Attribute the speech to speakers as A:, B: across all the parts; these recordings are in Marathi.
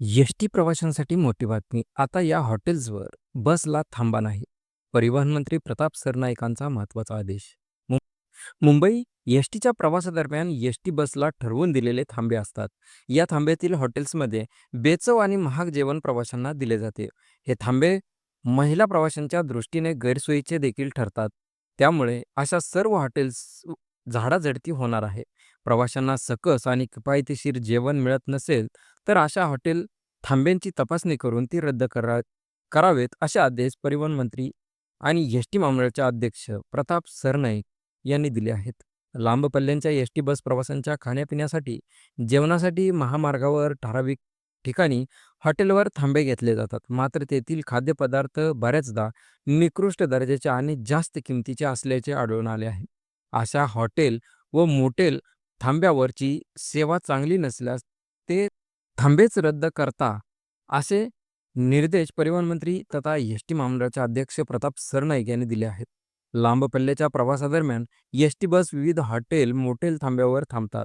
A: एस टी प्रवाशांसाठी मोठी बातमी. आता या हॉटेल्सवर बसला थांबा नाही. परिवहन मंत्री प्रताप सरनाईकांचा महत्त्वाचा आदेश. मुंबई एस टीच्या प्रवासादरम्यान एस टी बसला ठरवून दिलेले थांबे असतात. या थांब्यातील हॉटेल्समध्ये बेचव आणि महाग जेवण प्रवाशांना दिले जाते. हे थांबे महिला प्रवाशांच्या दृष्टीने गैरसोयीचे देखील ठरतात. त्यामुळे अशा सर्व हॉटेल्स झाडाझडती होणार आहे. प्रवाशांना सकस आणि किफायतशीर जेवण मिळत नसेल तर अशा हॉटेल थांब्यांची तपासणी करून ती रद्द करा करावेत असे आदेश परिवहन मंत्री आणि एस टी महामंडळाचे अध्यक्ष प्रताप सरनाईक यांनी दिले आहेत. लांब पल्ल्यांच्या एस टी बस प्रवाशांच्या खाण्यापिण्यासाठी जेवणासाठी महामार्गावर ठराविक ठिकाणी हॉटेलवर थांबे घेतले जातात. मात्र तेथील खाद्यपदार्थ बऱ्याचदा निकृष्ट दर्जाचे आणि जास्त किमतीचे असल्याचे आढळून आले आहे. अशा हॉटेल व मोटेल थांब्यावरची सेवा चांगली नसल्यास ते थांबेच रद्द करता असे निर्देश परिवहन मंत्री तथा एस टी महामंडळाचे अध्यक्ष प्रताप सरनाईक यांनी दिले आहेत. लांब पल्ल्याच्या प्रवासादरम्यान एस टी बस विविध हॉटेल मोटेल थांब्यावर थांबतात.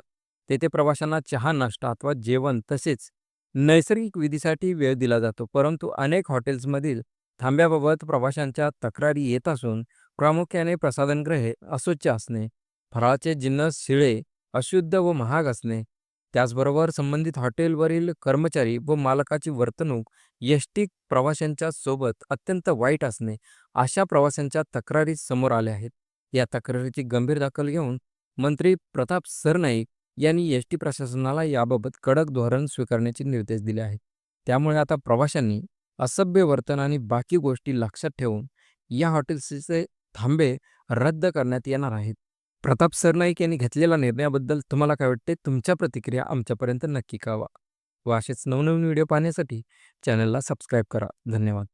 A: तेथे प्रवाशांना चहा नाश्ता अथवा जेवण तसेच नैसर्गिक विधीसाठी वेळ दिला जातो परंतु अनेक हॉटेल्समधील थांब्याबाबत प्रवाशांच्या तक्रारी येत असून प्रामुख्याने प्रसाधनगृहे अस्वच्छ असणे फराळाचे जिन्नस शिळे अशुद्ध व महाग असणे त्याचबरोबर संबंधित हॉटेलवरील कर्मचारी व मालकाची वर्तणूक एस टी प्रवाशांच्या सोबत अत्यंत वाईट असणे अशा प्रवाशांच्या तक्रारी समोर आल्या आहेत. या तक्रारीची गंभीर दखल घेऊन मंत्री प्रताप सरनाईक यांनी एस टी प्रशासनाला याबाबत कडक धोरण स्वीकारण्याचे निर्देश दिले आहेत. त्यामुळे आता प्रवाशांनी असभ्य वर्तन आणि बाकी गोष्टी लक्षात ठेवून या हॉटेल्सचे थांबे रद्द करण्यात येणार आहेत. प्रताप सरनाईक यांनी घेतलेल्या निर्णयाबद्दल तुम्हाला काय वाटते? तुमच्या प्रतिक्रिया आमच्यापर्यंत नक्की कळवा. व असेच नवनवीन व्हिडिओ पाहण्यासाठी चॅनलला सबस्क्राईब करा. धन्यवाद.